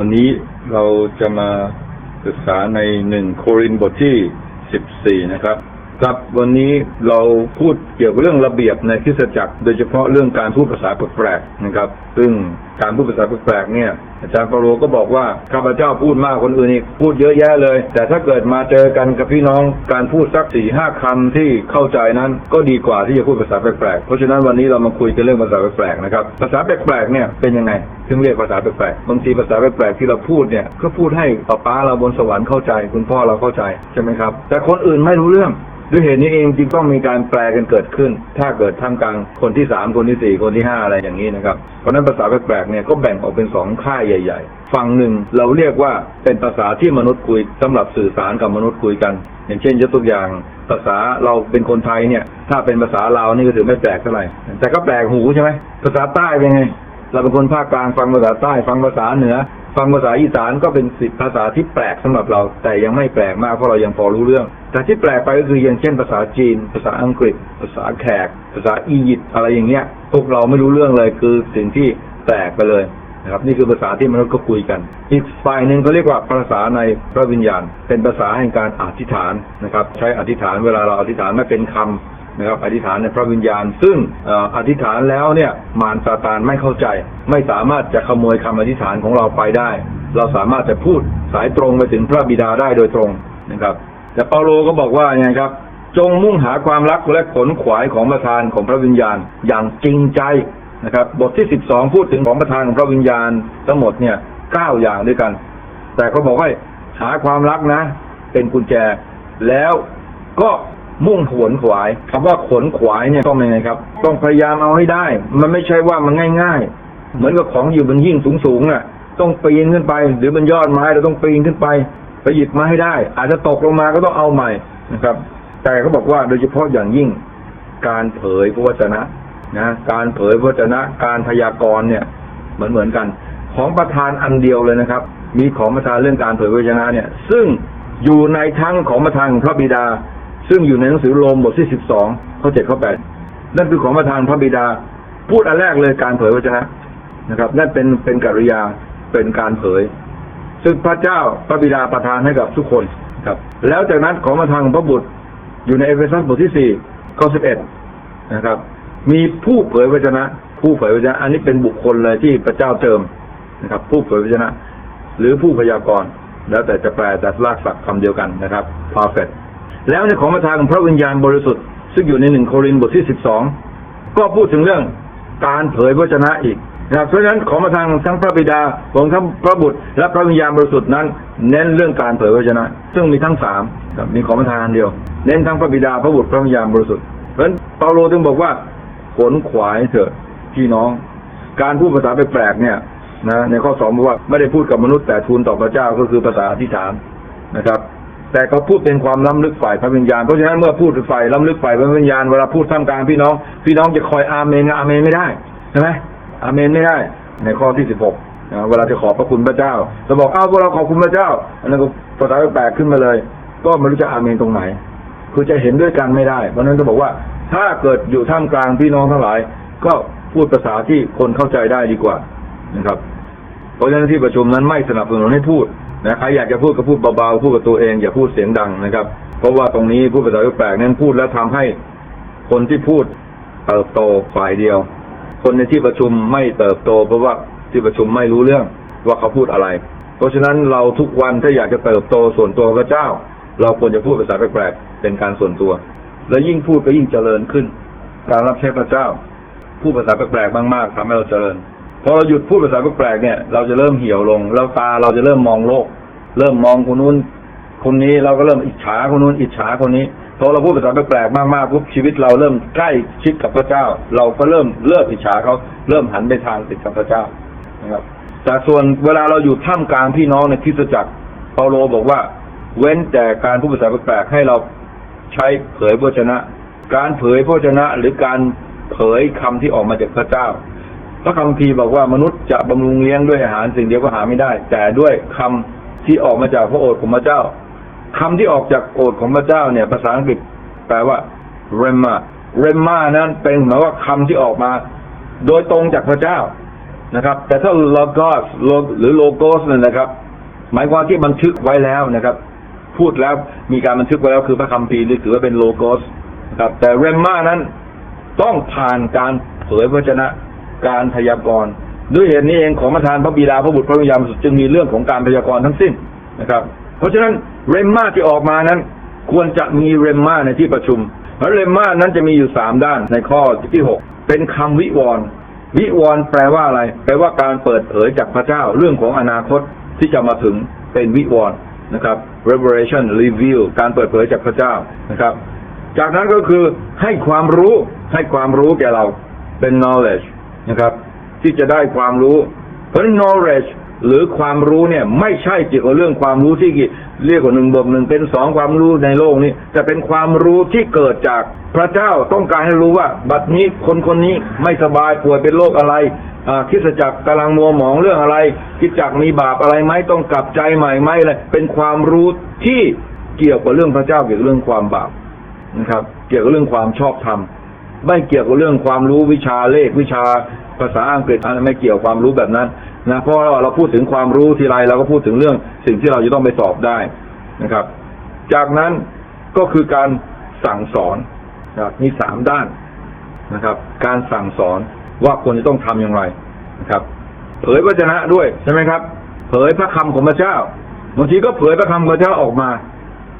วันนี้เราจะมาศึกษาในหนึ่งโครินบทที่สิบสี่นะครับ ครับวันนี้เราพูดเกี่ยวกับเรื่องระเบียบในคริสตจักร โดยเฉพาะเรื่องการพูดภาษาแปลกๆนะครับ ซึ่งการพูดภาษาแปลกๆเนี่ย อาจารย์ปาโลก็บอกว่าข้าพเจ้าพูดมากคนอื่นอีกพูดเยอะแยะเลย แต่ถ้าเกิดมาเจอกันกับพี่น้องการพูดสักสี่ห้าคำที่เข้าใจนั้น ก็ดีกว่าที่จะพูดภาษาแปลกๆเพราะฉะนั้นวันนี้เรามาคุยกันเรื่องภาษาแปลกๆนะครับภาษาแปลกๆเนี่ยเป็นยังไงถึงเรียกภาษาแปลกๆบางทีภาษาแปลกๆที่เราพูดเนี่ยก็พูดให้ป้าป้าเราบนสวรรค์เข้าใจ คุณพ่อเราเข้าใจใช่ไหมครับ แต่คนอื่นไม่รู้เรื่อง ด้วยเหตุนี้เองจึงต้องมีการแปลกันเกิดขึ้น ถ้าเกิดท่ามกลางคนที่สามคนที่สี่คนที่ห้าอะไรอย่างนี้นะครับ เพราะนั้นภาษาแปลกๆเนี่ยก็แบ่งออกเป็นสองค่ายใหญ่ๆ ฝั่งหนึ่งเราเรียกว่าเป็นภาษาที่มนุษย์คุยสำหรับสื่อสารกับมนุษย์คุยกัน อย่างเช่นยกตัวอย่างภาษาเราเป็นคนไทยเนี่ย ถ้าเป็นภาษาเราวนี่ก็ถือไม่แปลกเท่าไหร่แต่ก็แปลกหูใช่ไหมภาษาใต้เป็นไง เราเป็นคนภาคกลางฟังภาษาใต้ ฟังภาษาเหนือ ฟังภาษาอีสานก็เป็นสิภาษาที่แปลกสำหรับเรา แต่ยังไม่แปลกมากเพราะเรายังพอรู้เรื่อง แต่ที่แปลกไปก็คืออย่างเช่น ภาษาจีน ภาษาอังกฤษ ภาษาแขก ภาษาอียิปต์อะไรอย่างเงี้ย พวกเราไม่รู้เรื่องเลยคือสิ่งที่แปลกไปเลยนะครับนี่คือภาษาที่มนุษย์ก็คุยกัน อีกฝ่ายหนึ่งเขาเรียกว่าภาษาในพระวิญญาณ เป็นภาษาแห่งการอธิษฐานนะครับ ใช้อธิษฐานเวลาเราอธิษฐานไม่เป็นคำ นะครับอธิษฐานในพระวิญญาณ ซึ่งอธิษฐานแล้วเนี่ยมารซาตานไม่เข้าใจ ไม่สามารถจะขโมยคำอธิษฐานของเราไปได้ เราสามารถจะพูดสายตรงไปถึงพระบิดาได้โดยตรงนะครับ แต่เปาโลก็บอกว่าไงครับ จงมุ่งหาความรักและขนขวายของประธานของพระวิญญาณอย่างจริงใจนะครับบทที่สิบสองพูดถึงของประธานของพระวิญญาณทั้งหมดเนี่ยเก้าอย่างด้วยกัน แต่เขาบอกว่าหาความรักนะ เป็นกุญแจ แล้วก็ มุ่งขวนขวายคำว่าขวนขวายเนี่ยต้องยังไงครับ ต้องพยายามเอาให้ได้ มันไม่ใช่ว่ามันง่าย ๆ เหมือนกับของอยู่บนยิ่งสูงๆอะ ต้องปีนขึ้นไป หรือบนยอดไม้เราต้องปีนขึ้นไปไปหยิบมาให้ได้ อาจจะตกลงมาก็ต้องเอาใหม่นะครับ แต่เขาบอกว่าโดยเฉพาะอย่างยิ่ง การเผยพระวจนะนะการเผยพระวจนะการพยากรณ์เนี่ย เหมือนเหมือนกัน ของประธานอันเดียวเลยนะครับ มีของประธานเรื่องการเผยพระวจนะเนี่ย ซึ่งอยู่ในทั้งของประธานของพระบิดา ซึ่งอยู่ในหนังสือโรมบทที่สิบสองข้อเจ็ดข้อแปดนั่นคือของประธานพระบิดา พูดอันแรกเลยการเผยพระวจนะนะครับ นั่นเป็นเป็นกิริยาเป็นการเผย ซึ่งพระเจ้าพระบิดาประทานให้กับทุกคนครับ แล้วจากนั้นของประทานของพระบุตร อยู่ในเอเฟซัสบทที่สี่ข้อสิบเอ็ดนะครับ มีผู้เผยวจนะ ผู้เผยวจนะ อันนี้เป็นบุคคลเลยที่พระเจ้าเติมนะครับ ผู้เผยวจนะ หรือผู้พยากรณ์แล้วแต่จะแปลแต่ลากศัพท์คำเดียวกันนะครับ perfect แล้วในของประทานของพระวิญญาณบริสุทธิ์ซึ่งอยู่ในหนึ่งโครินธ์บทที่สิบสองก็พูดถึงเรื่องการเผยพระวจนะอีกนะครับเพราะฉะนั้นของประทานทั้งพระบิดาของทั้งพระบุตร และพระวิญญาณบริสุทธิ์นั้น เน้นเรื่องการเผยพระวจนะ ซึ่งมีทั้งสามมีของประทานเดียว เน้นทั้งพระบิดาพระบุตรพระวิญญาณบริสุทธิ์เพราะฉะนั้นเปาโลจึงบอกว่าขนขวายเถอะพี่น้อง การพูดภาษาแปลกๆเนี่ยนะในข้อสองบอกว่าไม่ได้พูดกับมนุษย์แต่ทูลต่อพระเจ้าก็คือภาษาอธิษฐานนะครับ แต่เขาพูดเป็นความล้ำลึกฝ่ายพระวิญญาณ เพราะฉะนั้นเมื่อพูดฝ่ายล้ำลึกฝ่ายพระวิญญาณเวลาพูดท่ามกลางพี่น้อง พี่น้องจะคอยอาเมนอาเมนไม่ได้ใช่ไหมอาเมนไม่ได้ ในข้อที่สิบหกเวลาจะขอบพระคุณพระเจ้าเราบอกอ้าวพวกเราขอบคุณพระเจ้า อันนั้นก็ภาษาแปลกขึ้นมาเลย ก็ไม่รู้จะอาเมนตรงไหน คือจะเห็นด้วยกันไม่ได้ เพราะฉะนั้นจะบอกว่าถ้าเกิดอยู่ท่ามกลางพี่น้องทั้งหลาย ก็พูดภาษาที่คนเข้าใจได้ดีกว่านะครับ เพราะฉะนั้นที่ประชุมนั้นไม่สนับสนุนให้พูด นะใครอยากจะพูดก็พูดเบาๆพูดกับตัวเองอย่าพูดเสียงดังนะครับ เพราะว่าตรงนี้พูดภาษาแปลกนั้นพูดแล้วทำให้คนที่พูดเติบโตฝ่ายเดียว คนในที่ประชุมไม่เติบโต เพราะว่าที่ประชุมไม่รู้เรื่องว่าเขาพูดอะไร เพราะฉะนั้นเราทุกวันถ้าอยากจะเติบโตส่วนตัวพระเจ้า เราควรจะพูดภาษาแปลกๆเป็นการส่วนตัว และยิ่งพูดก็ยิ่งเจริญขึ้น การรับใช้พระเจ้าพูดภาษาแปลกๆมากๆทำให้เราเจริญ พอเราหยุดพูดภาษาแปลกๆเนี่ย เราจะเริ่มเหี่ยวลง แล้วตาเราจะเริ่มมองโลก เริ่มมองคนนู้น คนนี้เราก็เริ่มอิจฉาคนนู้นอิจฉาคนนี้พอเราพูดภาษาแปลกๆมากๆปุ๊บชีวิตเราเริ่มใกล้ชิดกับพระเจ้า เราก็เริ่มเลิกอิจฉาเขาเริ่มหันไปทางติดกับพระเจ้านะครับ แต่ส่วนเวลาเราอยู่ท่ามกลางพี่น้องในคริสตจักรเปาโลบอกว่า เว้นแต่การพูดภาษาแปลกๆให้เราใช้เผยพระวจนะ การเผยพระวจนะหรือการเผยคำที่ออกมาจากพระเจ้า พระคัมภีบอกว่ามนุษย์จะบำรุงเลี้ยงด้วยอาหารสิ่งเดียวก็หาไม่ได้ แต่ด้วยคำที่ออกมาจากพระโอษฐ์ของพระเจ้าคำที่ออกจากโอษฐ์ของพระเจ้าเนี่ย ภาษาอังกฤษแปลว่า rema rema นั้นเป็นหมายว่าคำที่ออกมา โดยตรงจากพระเจ้านะครับ แต่ถ้า logos log- หรือ logos เนี่ยนะครับ หมายความที่บันทึกไว้แล้วนะครับ พูดแล้วมีการบันทึกไว้แล้วคือพระคัมภีร์นี่ถือว่าเป็น logos นะครับ แต่เรมมานั้นต้องผ่านการเผยพระวจนะ การพยากรณ์ด้วยเหตุนี้เองของประธานพระบิดาพระบุตรพระวิญญาณบริสุทธิ์จึงมีเรื่องของการพยากรณ์ทั้งสิ้นนะครับ เพราะฉะนั้นเรมมาที่ออกมานั้น ควรจะมีเรมมาในที่ประชุมเพราะเรมมานั้นจะมีอยู่สามด้านในข้อที่หกเป็นคำวิวรณ์วิวรณ์แปลว่าอะไร แปลว่าการเปิดเผยจากพระเจ้าเรื่องของอนาคตที่จะมาถึงเป็นวิวรณ์นะครับ revelation reveal การเปิดเผยจากพระเจ้านะครับ จากนั้นก็คือให้ความรู้ให้ความรู้แก่เราเป็น knowledge นะครับ ที่จะได้ความรู้เพราะนั้น knowledge หรือความรู้เนี่ยไม่ใช่เกี่ยวกับเรื่องความรู้ที่เรียกว่าหนึ่งบวกหนึ่งเป็นสองความรู้ในโลกนี้แต่เป็นความรู้ที่เกิดจากพระเจ้าต้องการให้รู้ว่า บัดนี้คนคนนี้ไม่สบายป่วยเป็นโรคอะไรอ่าคริดจักรกำลังมัวหมองเรื่องอะไร คิดจักมีบาปอะไรไหมต้องกลับใจใหม่ไหมอะไรเป็นความรู้ที่เกี่ยวกับเรื่องพระเจ้าเกี่ยวกับเรื่องความบาปนะครับ เกี่ยวกับเรื่องความชอบธรรม ไม่เกี่ยวกับเรื่องความรู้วิชาเลขวิชาภาษาอังกฤษอันไม่เกี่ยวความรู้แบบนั้นนะเพราะว่าเราพูดถึงความรู้ทีไรเราก็พูดถึงเรื่องสิ่งที่เราจะต้องไปสอบได้นะครับ จากนั้นก็คือการสั่งสอนนะครับมีสามด้านนะครับ การสั่งสอนว่าควรจะต้องทำอย่างไรนะครับ เผยพระชนะด้วยใช่ไหมครับ เผยพระคำของพระเจ้าบางทีก็เผยพระคำของพระเจ้าออกมา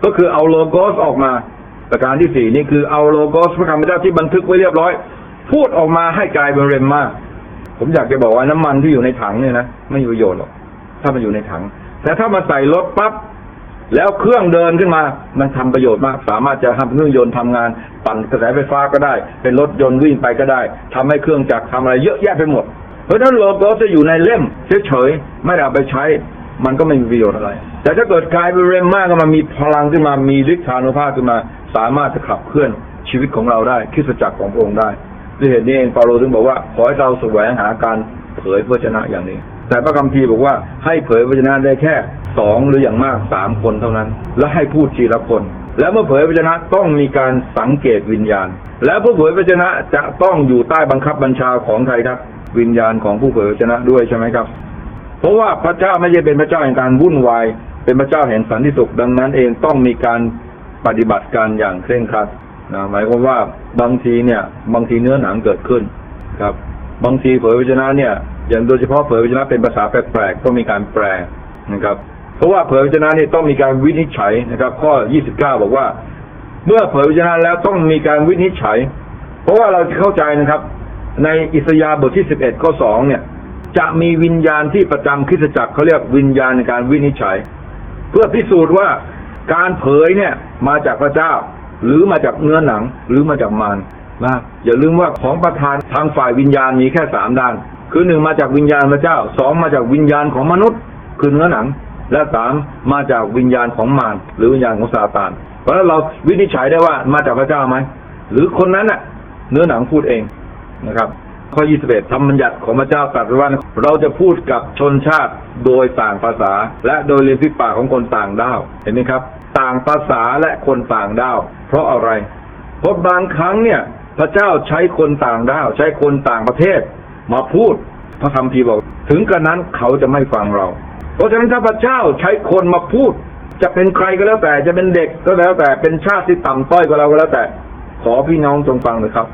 ก็คือเอาโลโกสออกมา ประการที่สี่นี่คือเอาโลโกสพระคำพระเจ้าที่บันทึกไว้เรียบร้อย พูดออกมาให้กลายเป็นเรมมาผมอยากจะบอกว่าน้ำมันที่อยู่ในถังเนี่ยนะไม่มีประโยชน์หรอกถ้ามันอยู่ในถัง แต่ถ้ามาใส่รถปั๊บแล้วเครื่องเดินขึ้นมา มันทำประโยชน์มาก สามารถจะทำเครื่องยนต์ทำงาน ปั่นกระแสไฟฟ้าก็ได้ เป็นรถยนต์วิ่งไปก็ได้ทำให้เครื่องจักรทำอะไรเยอะแยะไปหมด เพราะฉะนั้นโลโกสจะอยู่ในเล่มเฉยๆไม่ได้เอาไปใช้ มันก็ไม่มีประโยชน์อะไร แต่ถ้าเกิดกลายเป็นเรมมากก็มามีพลังขึ้นมามีฤทธานุภาพขึ้นมา สามารถจะขับเคลื่อนชีวิตของเราได้คริสตจักรของพระองค์ได้ด้วยเหตุนี้เองเปาโลถึงบอกว่าขอให้เราแสวงหาการเผยพระชนะอย่างนี้ แต่พระคัมภีร์บอกว่าให้เผยพระชนะได้แค่สองหรืออย่างมากสามคนเท่านั้น และให้พูดทีละคน แล้วเมื่อเผยพระชนะต้องมีการสังเกตวิญญาณ แล้วผู้เผยพระชนะจะต้องอยู่ใต้บังคับบัญชาของใครครับวิญญาณของผู้เผยพระชนะด้วยใช่ไหมครับ เพราะว่าพระเจ้าไม่ใช่เป็นพระเจ้าแห่งการวุ่นวายเป็นพระเจ้าแห่งสันติสุขดังนั้นเองต้องมีการ ปฏิบัติการอย่างเคร่งครัดนะหมายความว่าบางทีเนี่ย บางทีเนื้อหนังเกิดขึ้นครับ บางทีเผยพระชนะเนี่ย อย่างโดยเฉพาะเผยพระชนะเป็นภาษาแปลกๆต้องมีการแปลนะครับ เพราะว่าเผยพระชนะนี่ต้องมีการวินิจฉัยนะครับ ข้อ 29 บอกว่า เมื่อเผยพระชนะแล้วต้องมีการวินิจฉัย เพราะว่าเราเข้าใจนะครับ ในอิสยาห์บทที่ 11 ข้อ 2 เนี่ย จะมีวิญญาณที่ประจำคริสตจักรเขาเรียกวิญญาณในการวินิจฉัย เพื่อพิสูจน์ว่า การเผยเนี่ยมาจากพระเจ้า หรือมาจากเนื้อหนังหรือมาจากมารนะอย่าลืมว่าของประธานทางฝ่ายวิญญาณมีแค่สามด้าน คือหนึ่งมาจากวิญญาณพระเจ้าสองมาจากวิญญาณของมนุษย์ คือเนื้อหนัง และสามมาจากวิญญาณของมารหรือวิญญาณของซาตาน เพราะฉะนั้นเราวินิจฉัยได้ว่ามาจากพระเจ้าไหมหรือคนนั้นน่ะ เนื้อหนังพูดเองนะครับ ข้อ 21ธรรมบัญญัติของพระเจ้าตรัสว่าเราจะพูดกับชนชาติโดยต่างภาษา และโดยเรียนพิปากของคนต่างด้าวเห็นไหมครับ ต่างภาษาและคนต่างด้าวเพราะอะไร เพราะบางครั้งเนี่ย พระเจ้าใช้คนต่างด้าว ใช้คนต่างประเทศ มาพูดพระคำพีร์บอก ถึงกระนั้นเขาจะไม่ฟังเรา เพราะฉะนั้นถ้าพระเจ้าใช้คนมาพูด จะเป็นใครก็แล้วแต่จะเป็นเด็กก็แล้วแต่เป็นชาติที่ต่ำต้อยก็แล้วก็แล้วแต่ ขอพี่น้องจงฟังเลยครับ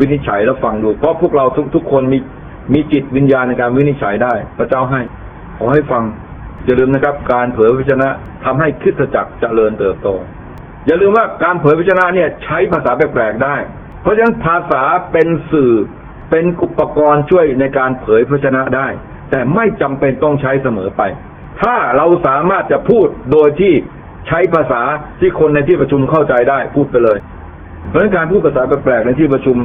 วินิจฉัยแล้วฟังดู เพราะพวกเราทุกทุกคนมีมีจิตวิญญาณในการวินิจฉัยได้ พระเจ้าให้ ขอให้ฟัง อย่าลืมนะครับ การเผยพระชนะทำให้คริสตจักรเจริญเติบโต อย่าลืมว่าการเผยพระชนะเนี่ยใช้ภาษาแปลกๆได้ เพราะฉะนั้นภาษาเป็นสื่อเป็นอุปกรณ์ช่วยในการเผยพระชนะได้ แต่ไม่จำเป็นต้องใช้เสมอไป ถ้าเราสามารถจะพูดโดยที่ใช้ภาษาที่คนในที่ประชุมเข้าใจได้พูดไปเลย เพราะฉะนั้นการพูดภาษาแปลกๆในที่ประชุม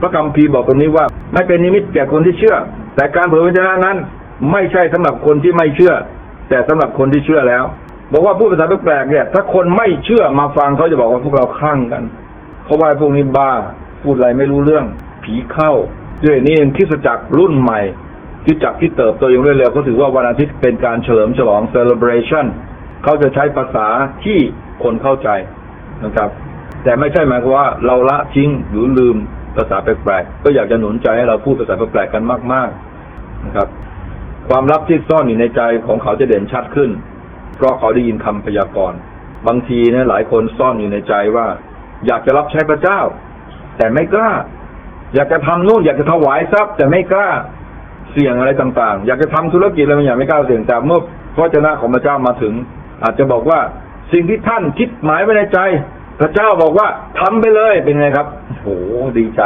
พระคัมภีบอกตรงนี้ว่า ไม่เป็นนิมิตแก่คนที่เชื่อ แต่การเผยพระชนะนั้น ไม่ใช่สำหรับคนที่ไม่เชื่อ แต่สำหรับคนที่เชื่อแล้ว บอกว่าพูดภาษาแปลกๆเนี่ย ถ้าคนไม่เชื่อมาฟังเขาจะบอกว่าพวกเราคลั่งกันเขาว่าพวกนี้บ้าพูดอะไรไม่รู้เรื่อง ผีเข้าด้วยนี่เองคริสจักรรุ่นใหม่คริสตจักรที่เติบโตอย่างรวดเร็วเขาถือว่าวันอาทิตย์เป็นการเฉลิมฉลอง celebration เขาจะใช้ภาษาที่คนเข้าใจนะครับ แต่ไม่ใช่หมายความว่าเราละทิ้งหรือลืม ภาษาแปลกๆก็อยากจะหนุนใจให้เราพูดภาษาแปลกๆกันมาก ๆนะครับ ความลับที่ซ่อนอยู่ในใจของเขาจะเด่นชัดขึ้น เพราะเขาได้ยินคำพยากรณ์บางทีนะหลายคนซ่อนอยู่ในใจว่า อยากจะรับใช้พระเจ้า แต่ไม่กล้า อยากจะทำนู่นอยากจะถวายทรัพย์ แต่ไม่กล้าเสี่ยงอะไรต่างๆ อยากจะทำธุรกิจอะไรบางอย่างไม่กล้าเสี่ยงแต่เมื่อพระเจ้าของพระเจ้ามาถึง อาจจะบอกว่าสิ่งที่ท่านคิดหมายไว้ในใจ พระเจ้าบอกว่าทำไปเลยเป็นไงครับ โอ้โหดีใจ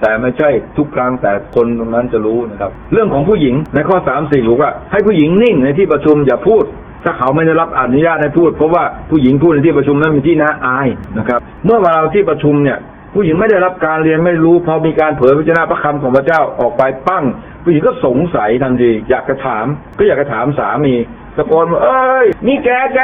แต่ไม่ใช่ทุกครั้งแต่คนตรงนั้นจะรู้นะครับ เรื่องของผู้หญิงในข้อสามสี่บอกว่าให้ผู้หญิงนิ่งในที่ประชุมอย่าพูด ถ้าเขาไม่ได้รับอนุญาตให้พูด เพราะว่าผู้หญิงพูดในที่ประชุมนั้นเป็นที่น่าอายนะครับ เมื่อเวลาที่ประชุมเนี่ย ผู้หญิงไม่ได้รับการเรียนไม่รู้ พอมีการเผยพระเจ้าพระคำของพระเจ้าออกไปปั้ง ผู้หญิงก็สงสัยทันทีอยากจะถาม ก็อยากจะถามสามีตะโกนว่าเอ้ย นี่แกแก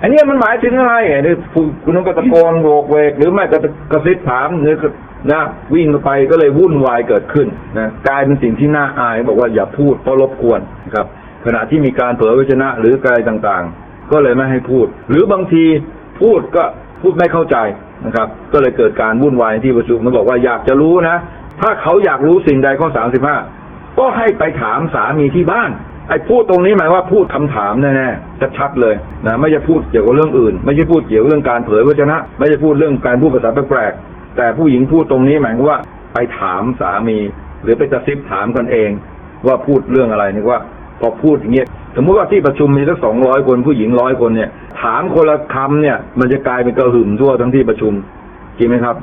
อันนี้มันหมายถึงอะไรไอ้นี่คุณคุณต้องก็ตะโกนโวกเวก หรือไม่ก็กระซิบถามหรือก็นะวิ่งไปก็เลยวุ่นวายเกิดขึ้นนะกลายเป็นสิ่งที่น่าอายบอกว่าอย่าพูดเพราะรบกวนครับ ขณะที่มีการเผยพระชนะหรืออะไรต่างๆ ก็เลยไม่ให้พูด หรือบางทีพูดก็ พูดไม่เข้าใจนะครับ ก็เลยเกิดการวุ่นวายในที่ประชุมมันบอกว่าอยากจะรู้นะ ถ้าเขาอยากรู้สิ่งใดข้อสามสิบห้าก็ให้ไปถามสามีที่บ้านไอ้พูดตรงนี้หมายว่าพูดคำถามแน่ๆชัดๆเลยนะไม่ใช่พูดเกี่ยวกับเรื่องอื่น ไม่ใช่พูดเกี่ยวกับเรื่องการเผยพระชนะ ไม่ใช่พูดเรื่องการพูดภาษาแปลกๆแต่ผู้หญิงพูดตรงนี้หมายว่าไปถามสามี หรือไปกระซิบถามกันเอง ว่าพูดเรื่องอะไรนี่ว่า พอพูดอย่างเงี้ย สมมุติว่าที่ประชุมมีสักสองร้อยคนผู้หญิงร้อยคนเนี่ย ถามคนละคำเนี่ย มันจะกลายเป็นกระหึ่มทั่วทั้งที่ประชุมจริงไหมครับ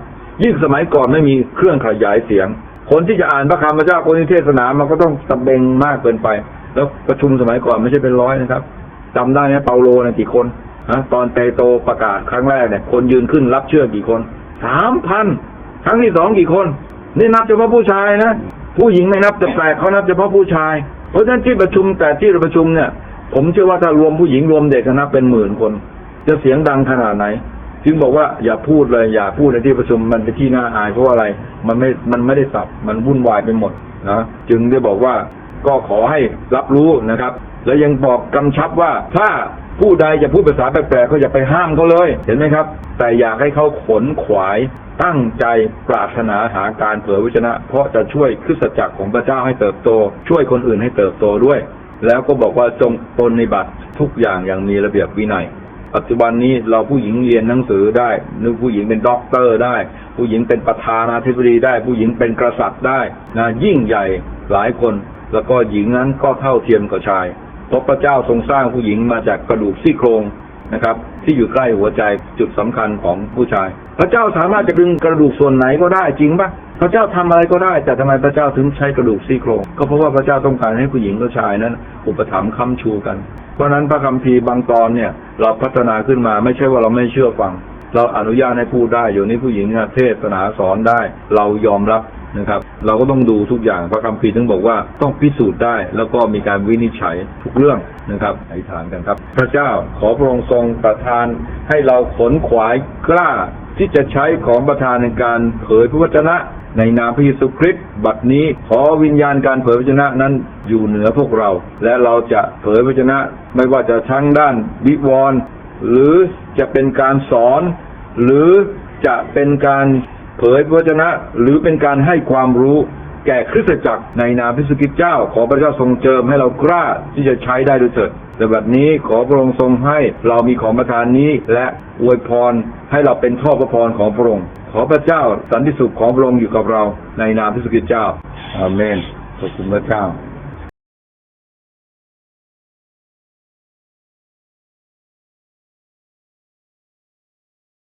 ยิ่งสมัยก่อนไม่มีเครื่องขยายเสียง คนที่จะอ่านพระคำพระเจ้าคนที่เทศนามันก็ต้องตะเบงมากเกินไป แล้วประชุมสมัยก่อนไม่ใช่เป็นร้อยนะครับจำได้ไหมเปาโลนะกี่คนฮะตอนเปโตประกาศครั้งแรกเนี่ย คนยืนขึ้นรับเชื่อกี่คนสามพันครั้งที่สองกี่คน นี่นับเฉพาะผู้ชายนะผู้หญิงไม่นับแต่แปลกเขานับเฉพาะผู้ชาย เพราะฉะนั้นที่ประชุมแต่ที่ประชุมเนี่ย ผมเชื่อว่าถ้ารวมผู้หญิงรวมเด็กนะเป็นหมื่นคน จะเสียงดังขนาดไหนจึงบอกว่าอย่าพูดเลยอย่าพูดในที่ประชุมมันเป็นที่น่าอายเพราะอะไรมันไม่มันไม่ได้สับมันวุ่นวายไปหมดนะจึงได้บอกว่าก็ขอให้รับรู้นะครับ แล้วยังบอกกำชับว่าถ้าผู้ใดจะพูดภาษาแปลกๆก็อย่าไปห้ามเขาเลย เห็นไหมครับ แต่อยากให้เขาขนขวายตั้งใจปรารถนาหาการเผยวิชนะ เพราะจะช่วยคริสตจักรของพระเจ้าให้เติบโต ช่วยคนอื่นให้เติบโตด้วย แล้วก็บอกว่าจงปฏิบัติทุกอย่างอย่างมีระเบียบวินัย ปัจจุบันนี้เราผู้หญิงเรียนหนังสือได้นึกผู้หญิงเป็นด็อกเตอร์ได้ ผู้หญิงเป็นประธานาธิบดีได้ ผู้หญิงเป็นกษัตริย์ได้นะยิ่งใหญ่หลายคน แล้วก็หญิงนั้นก็เท่าเทียมกับชาย เพราะพระเจ้าทรงสร้างผู้หญิงมาจากกระดูกซี่โครงนะครับ ที่อยู่ใกล้หัวใจจุดสำคัญของผู้ชาย พระเจ้าสามารถจะดึงกระดูกส่วนไหนก็ได้จริงปะพระเจ้าทำอะไรก็ได้ แต่ทำไมพระเจ้าถึงใช้กระดูกซี่โครง ก็เพราะว่าพระเจ้าต้องการให้ผู้หญิงกับชายนั้น อุปถัมภ์ค้ำชูกัน เพราะฉะนั้นพระคัมภีร์บางตอนเนี่ย เราพัฒนาขึ้นมาไม่ใช่ว่าเราไม่เชื่อฟัง เราอนุญาตให้พูดได้อยู่นี้ผู้หญิงเทศนาสอนได้ เรายอมรับ นะครับ เราก็ต้องดูทุกอย่างพระคัมภีร์ถึงบอกว่าต้องพิสูจน์ได้ แล้วก็มีการวินิจฉัยทุกเรื่องนะครับอธิษฐานกันครับ พระเจ้าขอพระองค์ทรงประทาน ให้เราขนขวายกล้าที่จะใช้ของประทานในการเผยพระวจนะในนามพระเยซูคริสต์บัดนี้ขอวิญญาณการเผยพระวจนะนั้นอยู่เหนือพวกเรา และเราจะเผยพระวจนะ ไม่ว่าจะทั้งด้านวิวรณ์หรือจะเป็นการสอน หรือจะเป็นการ เผยพระวจนะ หรือเป็นการให้ความรู้แก่คริสตจักรในนามพระสุกิตเจ้า ขอพระเจ้าทรงเจิมให้เรากล้าที่จะใช้ได้ด้วยเถิดแต่แบบนี้ขอพระองค์ทรงให้เรามีของประทานนี้และอวยพรให้เราเป็นท่อพระพรของพระองค์ ขอพระเจ้าสันติสุขของพระองค์อยู่กับเราในนามพระสุกิตเจ้าอาเมนขอบคุณพระเจ้า